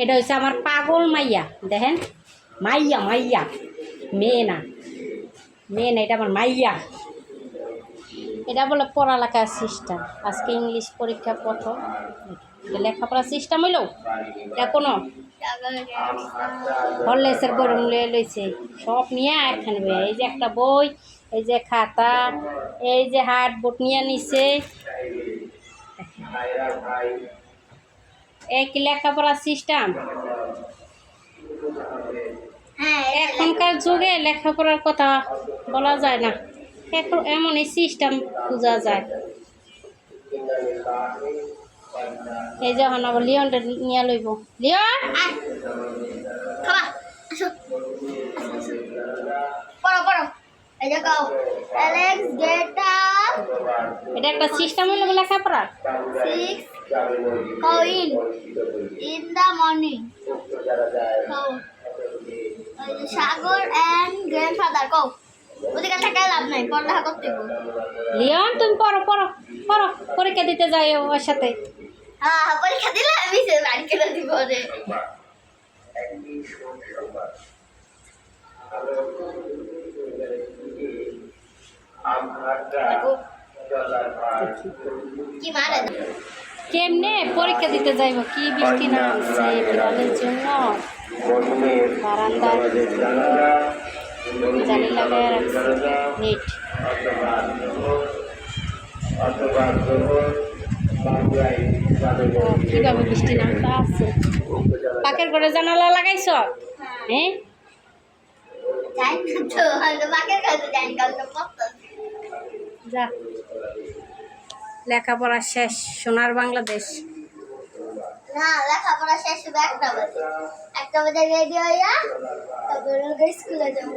এটা হচ্ছে আমার পাগল মাইয়া, দেখেন? মাইয়া মাইয়া মেয়ে না মেয়ে না এটা আমার মাইয়া। এটা বলে পড়ালেখার সিস্টেম আজকে ইংলিশ পরীক্ষা প্রথম। এটা লেখাপড়ার সিস্টেম হইল? এটা কোনো? হরলেসের বরং লিয়ে লইছে। সব নিয়ে একখানে বই এই যে একটা বই, এই যে খাতা, এই যে হাট বোট নিয়ে নিছে। এই কি লেখাপড়ার সিস্টেম? হ্যাঁ এখনকার যুগে লেখাপড়ার কথা বলা যায় না। এখন এমনই সিস্টেম বোঝা যায়। এই যখন আবার লিওনটা নিয়ে লইব। লিওন! পড়ো পড়ো। এই যে কাও অ্যালেক্স গেট এটা একটা সিস্টেম হইল লেখাপড়ার সিক্স morning. Go ওই যে সাগর অ্যান্ড গ্র্যান্ডফাদার গো ওদিকে থাকায় লাভ নাই পড়ালেখা করতে গো লিওন তুমি পড়ো পড়ো পড়ো পরীক্ষা দিতে যাই ওর সাথে। হ্যাঁ পরীক্ষা দিলে আমি সে বাড়ি কেটে দিব রে কি মারে কেমনে পরীক্ষা দিতে যাইব? কি বৃষ্টি নামছে বিড়ালের জন্য? বারান্দায় জালি লাগাই রাখছে। নেট। কীভাবে বৃষ্টি নামতে আছে? পাকের করে জানালা লাগাইছ? হ্যাঁ? যা। লেখাপড়া শেষ, সোনার বাংলাদেশ। না, লেখাপড়া শেষ হবে একটা বাজে একটা বাজে রেডি হইয়া তারপরে স্কুলে যাব।